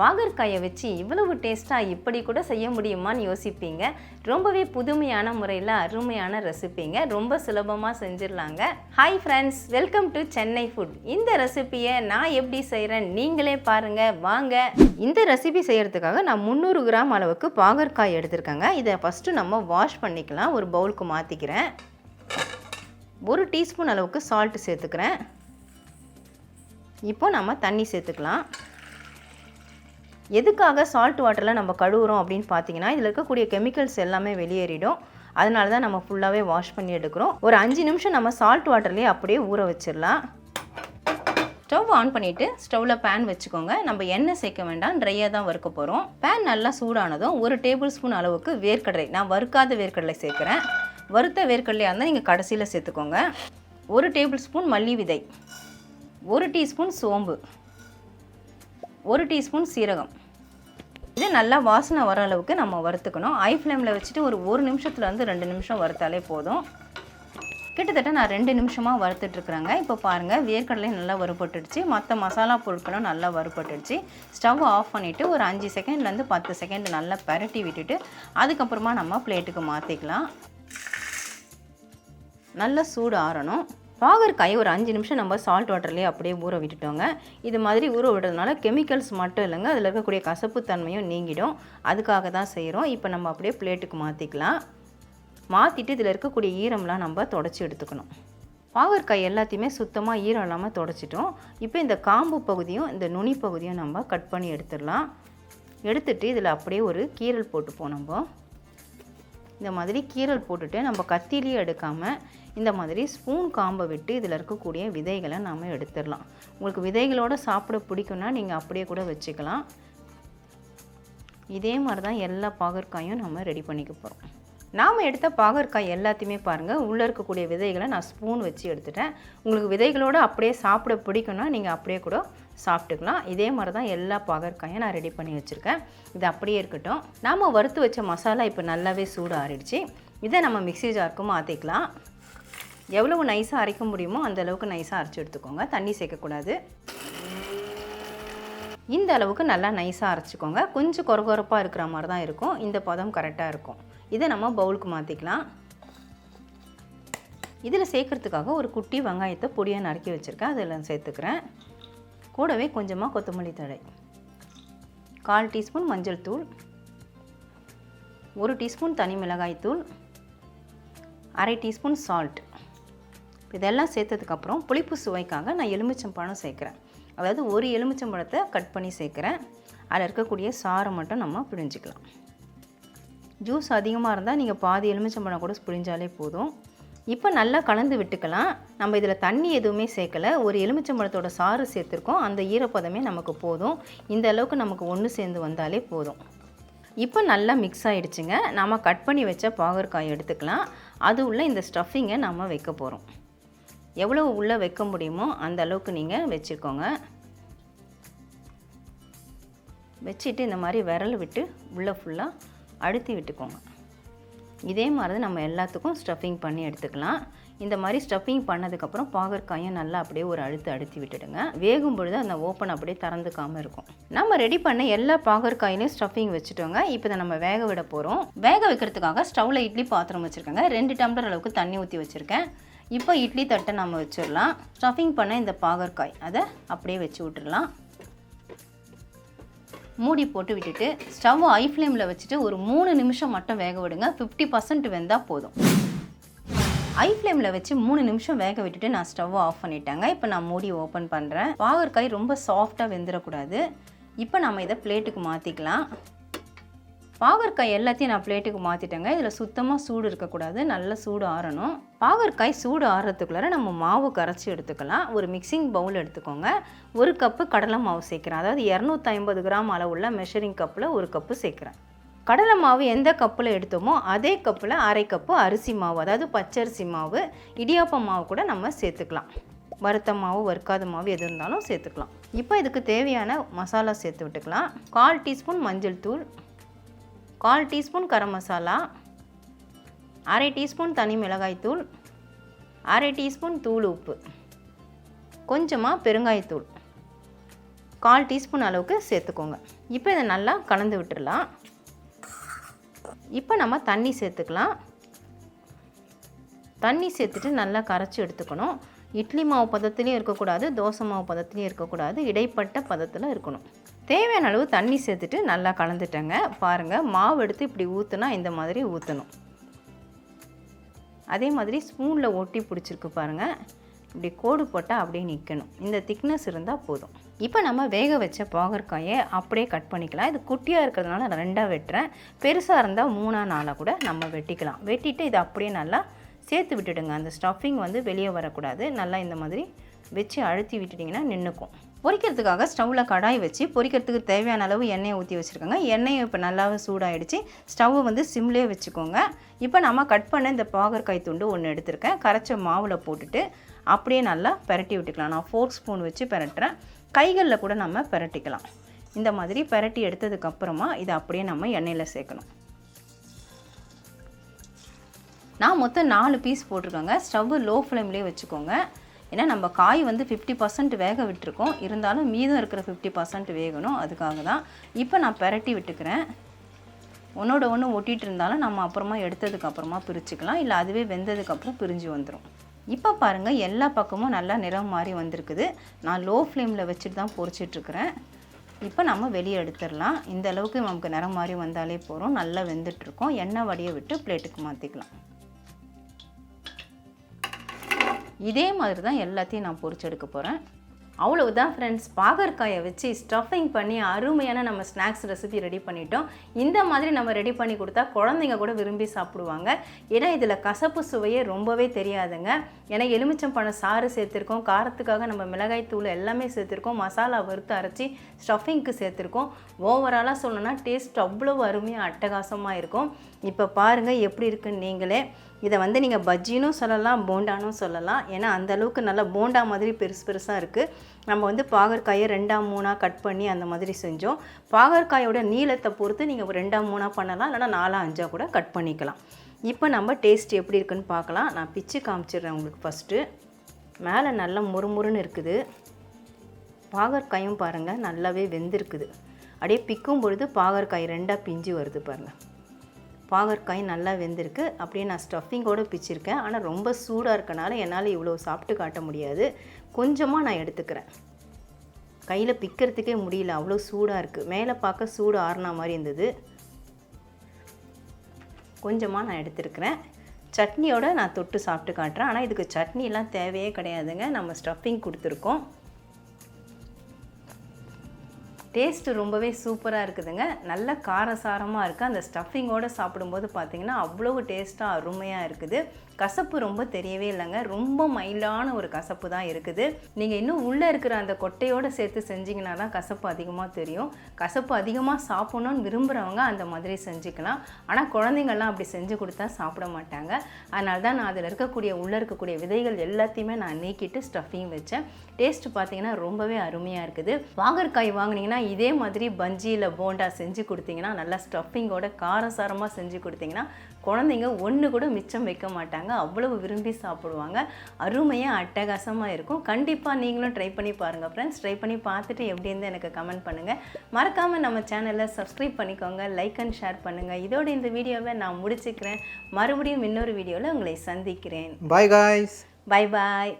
பாகற்காயை வச்சு இவ்வளவு டேஸ்ட்டாக இப்படி கூட செய்ய முடியுமான்னு யோசிப்பீங்க. ரொம்பவே புதுமையான முறையில் அருமையான ரெசிபிங்க ரொம்ப சுலபமாக செஞ்சிடலாங்க. Hi friends welcome to Chennai food இந்த ரெசிபியை நான் எப்படி செய்கிறேன் நீங்களே பாருங்கள் வாங்க. இந்த ரெசிபி செய்கிறதுக்காக நான் முந்நூறு கிராம் அளவுக்கு பாகற்காய் எடுத்திருக்கேங்க. இதை ஃபஸ்ட்டு நம்ம வாஷ் பண்ணிக்கலாம். ஒரு பவுலுக்கு மாற்றிக்கிறேன் ஒரு டீஸ்பூன் அளவுக்கு சால்ட்டு சேர்த்துக்கிறேன். இப்போ நம்ம தண்ணி சேர்த்துக்கலாம். எதுக்காக சால்ட் வாட்டரில் நம்ம கழுவுறோம் அப்படின்னு பார்த்தீங்கன்னா இதில் இருக்கக்கூடிய கெமிக்கல்ஸ் எல்லாமே வெளியேறிடும். அதனால தான் நம்ம ஃபுல்லாகவே வாஷ் பண்ணி எடுக்கிறோம். ஒரு அஞ்சு நிமிஷம் நம்ம சால்ட் வாட்டர்லேயே அப்படியே ஊற வச்சிடலாம். ஸ்டவ் ஆன் பண்ணிவிட்டு ஸ்டவ்வில் பேன் வச்சுக்கோங்க. நம்ம எண்ணெய் சேர்க்க வேண்டாம். ட்ரையாக தான் வறுக்க போகிறோம் பேன் நல்லா சூடானதும் ஒரு டேபிள் ஸ்பூன் அளவுக்கு வேர்க்கடலை. நான் வறுக்காத வேர்க்கடலை சேர்க்குறேன். வறுத்த வேர்க்கடலையாக இருந்தால் நீங்கள் கடைசியில் சேர்த்துக்கோங்க. ஒரு டேபிள் ஸ்பூன் மல்லி விதை. ஒரு டீஸ்பூன் சோம்பு. ஒரு டீஸ்பூன் சீரகம். இது நல்லா வாசனை வர அளவுக்கு நம்ம வறுத்துக்கணும். ஐ ஃப்ளேமில் வச்சுட்டு ஒரு ஒரு நிமிஷத்துலேருந்து ரெண்டு நிமிஷம் வறுத்தாலே போதும். கிட்டத்தட்ட நான் ரெண்டு நிமிஷமாக வறுத்துட்ருக்குறேங்க இப்போ பாருங்கள் வேர்க்கடலையும் நல்லா வறுபட்டுடுச்சு. மற்ற மசாலா பொருட்களும் நல்லா வறுபட்டுடுச்சு. ஸ்டவ் ஆஃப் பண்ணிவிட்டு ஒரு அஞ்சு செகண்ட்லேருந்து பத்து செகண்ட் நல்லா பரட்டி விட்டுட்டு அதுக்கப்புறமா நம்ம பிளேட்டுக்கு மாற்றிக்கலாம் நல்லா சூடு ஆறணும். பாகற்காய் ஒரு அஞ்சு நிமிஷம் நம்ம சால்ட் வாட்டர்லேயே அப்படியே ஊற விட்டுட்டோங்க. இது மாதிரி ஊற விடுறதுனால கெமிக்கல்ஸ் மட்டும் இல்லைங்க. அதில் இருக்கக்கூடிய கசப்பு தன்மையும் நீங்கிடும். அதுக்காக தான் செய்கிறோம் இப்போ நம்ம அப்படியே பிளேட்டுக்கு மாற்றிக்கலாம் மாற்றிட்டு இதில் இருக்கக்கூடிய ஈரம்லாம் நம்ம தொடச்சி எடுத்துக்கணும். பாகற்காய் எல்லாத்தையுமே சுத்தமாக ஈரம் இல்லாமல் தொடச்சிட்டோம். இப்போ இந்த காம்பு பகுதியும் இந்த நுனி பகுதியும் நம்ம கட் பண்ணி எடுத்துடலாம். எடுத்துட்டு இதில் அப்படியே ஒரு கீரல் போட்டுப்போம் நம்ம. இந்த மாதிரி கீரல் போட்டுட்டு நம்ம கத்திலேயே எடுக்காமல் இந்த மாதிரி ஸ்பூன் காம்பை விட்டு இதில் இருக்கக்கூடிய விதைகளை நாம் எடுத்துடலாம். உங்களுக்கு விதைகளோடு சாப்பிட பிடிக்கும்னா நீங்கள் அப்படியே கூட வச்சுக்கலாம். இதே மாதிரி தான் எல்லா பாகற்காயும் நம்ம ரெடி பண்ணிக்க போகிறோம் நாம் எடுத்த பாகற்காய் எல்லாத்தையுமே பாருங்கள் உள்ளே இருக்கக்கூடிய விதைகளை நான் ஸ்பூன் வச்சு எடுத்துட்டேன். உங்களுக்கு விதைகளோடு அப்படியே சாப்பிட பிடிக்கும்னா நீங்கள் அப்படியே கூட சாப்பிட்டுக்கலாம். இதே மாதிரி தான் எல்லா பாகற்காயும் நான் ரெடி பண்ணி வச்சுருக்கேன். இது அப்படியே இருக்கட்டும். நாம் வறுத்து வச்ச மசாலா இப்போ நல்லாவே சூடு ஆறிடுச்சு இதை நம்ம மிக்ஸி ஜாருக்கு மாற்றிக்கலாம் எவ்வளவு நைஸாக அரைக்க முடியுமோ அந்த அளவுக்கு நைஸாக அரைச்சி எடுத்துக்கோங்க. தண்ணி சேர்க்கக்கூடாது. இந்த அளவுக்கு நல்லா நைஸாக அரைச்சிக்கோங்க. கொஞ்சம் கொரகொரப்பாக இருக்கிற மாதிரி தான் இருக்கும். இந்த பதம் கரெக்டாக இருக்கும். இதை நம்ம பவுலுக்கு மாற்றிக்கலாம் இதில் சேர்க்குறதுக்காக ஒரு குட்டி வெங்காயத்தை பொடியாக நறுக்கி வச்சுருக்கேன். அதில் சேர்த்துக்கிறேன். கூடவே கொஞ்சமாக கொத்தமல்லி தழை. கால் டீஸ்பூன் மஞ்சள் தூள். ஒரு டீஸ்பூன் தனி மிளகாய் தூள். அரை டீஸ்பூன் சால்ட் இதெல்லாம் சேர்த்ததுக்கப்புறம் புளிப்பு சுவைக்காக நான் எலுமிச்சம்பழம் சேர்க்குறேன். அதாவது ஒரு எலுமிச்சம்பழத்தை கட் பண்ணி சேர்க்குறேன். அதில் இருக்கக்கூடிய சாரை மட்டும் நம்ம பிழிஞ்சிக்கலாம். ஜூஸ் அதிகமாக இருந்தால் நீங்கள் பாதி எலுமிச்சம்பழம் கூட பிழிஞ்சாலே போதும். இப்போ நல்லா கலந்து விட்டுக்கலாம். நம்ம இதில் தண்ணி எதுவுமே சேர்க்கலை. ஒரு எலுமிச்சம்பழத்தோட சாறு சேர்த்துருக்கோம். அந்த ஈரப்பதமே நமக்கு போதும். இந்த அளவுக்கு நமக்கு ஒன்று சேர்ந்து வந்தாலே போதும். இப்போ நல்லா மிக்ஸ் ஆகிடுச்சுங்க நாம் கட் பண்ணி வச்ச பாகற்காய் எடுத்துக்கலாம். அது உள்ளே இந்த ஸ்டஃபிங்கை நம்ம வைக்க போகிறோம் எவ்வளோ உள்ளே வைக்க முடியுமோ அந்த அளவுக்கு நீங்கள் வச்சுக்கோங்க. வச்சுட்டு இந்த மாதிரி விரல் விட்டு உள்ளே ஃபுல்லாக அழுத்தி விட்டுக்கோங்க. இதே மாதிரி தான் நம்ம எல்லாத்துக்கும் ஸ்டஃபிங் பண்ணி எடுத்துக்கலாம். இந்த மாதிரி ஸ்டஃபிங் பண்ணதுக்கப்புறம் பாகற்காயும் நல்லா அப்படியே ஒரு அழுத்து அழுத்தி விட்டுடுங்க. வேகும் பொழுது அந்த ஓப்பன் அப்படியே திறந்துக்காமல் இருக்கும். நம்ம ரெடி பண்ண எல்லா பாகற்காயிலையும் ஸ்டஃபிங் வச்சுட்டோங்க. இப்போ இதை நம்ம வேக விட போகிறோம் வேக வைக்கிறதுக்காக ஸ்டவ்வில் இட்லி பாத்திரம் வச்சுருக்கேங்க. ரெண்டு டம்ளர் அளவுக்கு தண்ணி ஊற்றி வச்சுருக்கேன். இப்போ இட்லி தட்டை நம்ம வச்சிடலாம். ஸ்டஃபிங் பண்ண இந்த பாகற்காய் அதை அப்படியே வச்சு விட்டுடலாம். மூடி போட்டு விட்டுட்டு ஸ்டவ் ஐ ஃப்ளேமில் வச்சுட்டு ஒரு மூணு நிமிஷம் மட்டும் வேக விடுங்க. ஃபிஃப்டி பர்சன்ட் வெந்தால் போதும். ஐ ஃப்ளேமில் வச்சு மூணு நிமிஷம் வேக விட்டுட்டு நான் ஸ்டவ்வை ஆஃப் பண்ணிட்டேங்க. இப்போ நான் மூடி ஓப்பன் பண்ணுறேன் பாகற்காய் ரொம்ப சாஃப்டாக வெந்துடக்கூடாது இப்போ நம்ம இதை பிளேட்டுக்கு மாற்றிக்கலாம் பாகற்காய் எல்லாத்தையும் நான் பிளேட்டுக்கு மாற்றிட்டேங்க இதில் சுத்தமாக சூடு இருக்கக்கூடாது. நல்ல சூடு ஆறணும். பாகற்காய் சூடு ஆறுறதுக்குள்ளார நம்ம மாவு கரைச்சி எடுத்துக்கலாம். ஒரு மிக்சிங் பவுல் எடுத்துக்கோங்க. ஒரு கப்பு கடலை மாவு சேர்க்குறேன். அதாவது இரநூத்தி ஐம்பது கிராம் அளவுள்ள மெஷரிங் கப்பில் ஒரு கப்பு சேர்க்குறேன். கடலை மாவு எந்த கப்பில் எடுத்தோமோ அதே கப்பில் அரை கப்பு அரிசி மாவு அதாவது பச்சரிசி மாவு இடியாப்பம் மாவு கூட நம்ம சேர்த்துக்கலாம். வறுத்த மாவு வறுக்காத மாவு எது இருந்தாலும் சேர்த்துக்கலாம். இப்போ இதுக்கு தேவையான மசாலா சேர்த்து விட்டுக்கலாம். கால் டீஸ்பூன் மஞ்சள் தூள் கால் டீஸ்பூன் கரம் மசாலா அரை டீஸ்பூன் தனி மிளகாய்த்தூள் அரை டீஸ்பூன் தூள் உப்பு கொஞ்சமாக பெருங்காயத்தூள் கால் டீஸ்பூன் அளவுக்கு சேர்த்துக்கோங்க. இப்போ இதை நல்லா கலந்து விட்டுடலாம் இப்போ நம்ம தண்ணி சேர்த்துக்கலாம். தண்ணி சேர்த்துட்டு நல்லா கரைச்சி எடுத்துக்கணும். இட்லி மாவு பதத்துலேயும் இருக்கக்கூடாது தோசை மாவு பதத்துலேயும் இருக்கக்கூடாது இடைப்பட்ட பதத்தில் இருக்கணும். தேவையான அளவு தண்ணி சேர்த்துட்டு நல்லா கலந்துட்டேங்க. பாருங்கள் மாவு எடுத்து இப்படி ஊற்றுனா இந்த மாதிரி ஊற்றணும் அதே மாதிரி ஸ்பூனில் ஒட்டி பிடிச்சிருக்கு பாருங்கள் இப்படி கோடு போட்டால் அப்படியே நிற்கணும் இந்த திக்னஸ் இருந்தால் போதும். இப்போ நம்ம வேக வச்ச பாகற்காயை அப்படியே கட் பண்ணிக்கலாம். இது குட்டியாக இருக்கிறதுனால நான் ரெண்டாக வெட்டுறேன். பெருசாக இருந்தால் மூணா நாளாக கூட நம்ம வெட்டிக்கலாம். வெட்டிட்டு இதை அப்படியே நல்லா சேர்த்து விட்டுடுங்க. அந்த ஸ்டஃபிங் வந்து வெளியே வரக்கூடாது. நல்லா இந்த மாதிரி வச்சு அழுத்தி விட்டுட்டிங்கன்னா நின்றுக்கும் பொரிக்கிறதுக்காக ஸ்டவ்வில் கடாய் வச்சு பொரிக்கிறதுக்கு தேவையான அளவு எண்ணெயை ஊற்றி வச்சுருக்கோங்க. எண்ணெயை இப்போ நல்லாவே சூடாகிடுச்சு ஸ்டவ்வை வந்து சிம்லேயே வச்சுக்கோங்க. இப்போ நம்ம கட் பண்ண இந்த பாகற்காய் துண்டு ஒன்று எடுத்திருக்கேன். கரைச்ச மாவில் போட்டுட்டு அப்படியே நல்லா பெரட்டி விட்டுக்கலாம். நான் ஃபோர்க் ஸ்பூன் வச்சு பெரட்டுறேன். கைகளில் கூட நம்ம பெரட்டிக்கலாம். இந்த மாதிரி பெரட்டி எடுத்ததுக்கப்புறமா இதை அப்படியே நம்ம எண்ணெயில் சேர்க்கணும். நான் மொத்தம் நாலு பீஸ் போட்டிருக்கேங்க. ஸ்டவ்வு லோ ஃப்ளேம்லேயே வச்சுக்கோங்க. ஏன்னா நம்ம காய் வந்து ஃபிஃப்டி பர்சன்ட் வேக விட்டுருக்கோம். இருந்தாலும் மீதம் இருக்கிற ஃபிஃப்டி பர்சன்ட் வேகணும். அதுக்காக தான் இப்போ நான் பெரட்டி விட்டுக்கிறேன். ஒன்றோட ஒன்று ஒட்டிகிட்டு இருந்தாலும் நம்ம அப்புறமா எடுத்ததுக்கு அப்புறமா பிரிச்சுக்கலாம். இல்லை அதுவே வெந்ததுக்கப்புறம் பிரிஞ்சு வந்துடும் இப்போ பாருங்கள் எல்லா பக்கமும் நல்லா நிறம் மாறி வந்திருக்குது. நான் லோ ஃப்ளேமில் வச்சுட்டு தான் பொரிச்சிட்ருக்கிறேன் இப்போ நம்ம வெளியே எடுத்துடலாம். இந்த அளவுக்கு நமக்கு நிறம் மாறி வந்தாலே போகிறோம் நல்லா வெந்துட்டுருக்கோம் எண்ணெய் வடியை விட்டு பிளேட்டுக்கு மாற்றிக்கலாம் இதே மாதிரி தான் எல்லாத்தையும் நான் பொறிச்செடுக்க போகிறேன் அவ்வளவுதான் ஃப்ரெண்ட்ஸ் பாகற்காயை வச்சு ஸ்டஃபிங் பண்ணி அருமையான நம்ம ஸ்நாக்ஸ் ரெசிபி ரெடி பண்ணிட்டோம். இந்த மாதிரி நம்ம ரெடி பண்ணி கொடுத்தா குழந்தைங்க கூட விரும்பி சாப்பிடுவாங்க. ஏன்னா இதில் கசப்பு சுவையே ரொம்பவே தெரியாதுங்க. ஏன்னா எலுமிச்சம் பழம் சாறு சேர்த்துருக்கோம். காரத்துக்காக நம்ம மிளகாய் தூள் எல்லாமே சேர்த்துருக்கோம். மசாலா வறுத்து அரைச்சி ஸ்டஃபிங்க்கு சேர்த்துருக்கோம். ஓவராலாக சொல்லணும்னா டேஸ்ட் அவ்வளோ அருமையாக அட்டகாசமாக இருக்கும். இப்போ பாருங்கள் எப்படி இருக்குன்னு நீங்களே. இதை வந்து நீங்கள் பஜ்ஜினும் சொல்லலாம் போண்டானும் சொல்லலாம். ஏன்னா அந்தளவுக்கு நல்லா போண்டா மாதிரி பெருசு பெருசாக இருக்குது நம்ம வந்து பாகற்காயை ரெண்டாம் மூணாக கட் பண்ணி அந்த மாதிரி செஞ்சோம். பாகற்காயோட நீளத்தை பொறுத்து நீங்கள் ரெண்டாம் மூணாக பண்ணலாம். இல்லைனா நாலாக அஞ்சாக கூட கட் பண்ணிக்கலாம். இப்போ நம்ம டேஸ்ட் எப்படி இருக்குன்னு பார்க்கலாம். நான் பிச்சு காமிச்சிடுறேன் உங்களுக்கு ஃபஸ்ட்டு மேலே நல்லா முறுமுறுன்னு இருக்குது. பாகற்காயும் பாருங்கள் நல்லாவே வெந்திருக்குது. அப்படியே பிக்கும் பொழுது பாகற்காய் ரெண்டாக பிஞ்சு வருது பாருங்கள் பாகற்காய் நல்லா வெந்திருக்கு. அப்படியே நான் ஸ்டஃபிங்கோடு பிச்சிருக்கேன். ஆனால் ரொம்ப சூடாக இருக்கனால என்னால் இவ்வளோ சாப்பிட்டு காட்ட முடியாது. கொஞ்சமாக நான் எடுத்துக்கிறேன். கையில் பிக்கிறதுக்கே முடியல. அவ்வளோ சூடாக இருக்குது மேலே பார்க்க சூடு ஆறுனா மாதிரி இருந்தது. கொஞ்சமாக நான் எடுத்துருக்கிறேன். சட்னியோடு நான் தொட்டு சாப்பிட்டு காட்டுறேன். ஆனால் இதுக்கு சட்னிலாம் தேவையே கிடையாதுங்க. நம்ம ஸ்டஃபிங் கொடுத்துருக்கோம். டேஸ்ட்டு ரொம்பவே சூப்பராக இருக்குதுங்க. நல்ல காரசாரமாக இருக்குது அந்த ஸ்டஃபிங்கோடு சாப்பிடும்போது பார்த்திங்கன்னா அவ்வளோ டேஸ்ட்டாக அருமையாக இருக்குது. கசப்பு ரொம்ப தெரியவே இல்லைங்க. ரொம்ப மைல்டான ஒரு கசப்பு தான் இருக்குது. நீங்கள் இன்னும் உள்ளே இருக்கிற அந்த கொட்டையோடு சேர்த்து செஞ்சிங்கன்னா தான் கசப்பு அதிகமாக தெரியும். கசப்பு அதிகமாக சாப்பிட்ணுன்னு விரும்புகிறவங்க அந்த மாதிரி செஞ்சுக்கலாம். ஆனால் குழந்தைங்கள்லாம் அப்படி செஞ்சு கொடுத்தா சாப்பிட மாட்டாங்க. அதனால தான் நான் அதில் இருக்கக்கூடிய உள்ளே இருக்கக்கூடிய விதைகள் எல்லாத்தையுமே நான் நீக்கிட்டு ஸ்டஃபிங் வச்சேன். டேஸ்ட்டு பார்த்தீங்கன்னா ரொம்பவே அருமையாக இருக்குது. வாங்கற்காய் வாங்கினீங்கன்னா இதே மாதிரி பஞ்சி இல்லை போண்டா செஞ்சு கொடுத்தீங்கன்னா நல்லா ஸ்டஃபிங்கோட காரசாரமாக செஞ்சு கொடுத்தீங்கன்னா குழந்தைங்க ஒன்று கூட மிச்சம் வைக்க மாட்டாங்க. அவ்வளவு விரும்பி சாப்பிடுவாங்க. அருமையாக அட்டகாசமாக இருக்கும். கண்டிப்பாக நீங்களும் ட்ரை பண்ணி பாருங்கள் ஃப்ரெண்ட்ஸ் ட்ரை பண்ணி பார்த்துட்டு எப்படி இருந்து எனக்கு கமெண்ட் பண்ணுங்கள் மறக்காமல் நம்ம சேனலை சப்ஸ்கிரைப் பண்ணிக்கோங்க. லைக் அண்ட் ஷேர் பண்ணுங்கள் இதோட இந்த வீடியோவை நான் முடிச்சுக்கிறேன். மறுபடியும் இன்னொரு வீடியோவில் உங்களை சந்திக்கிறேன். Bye guys bye bye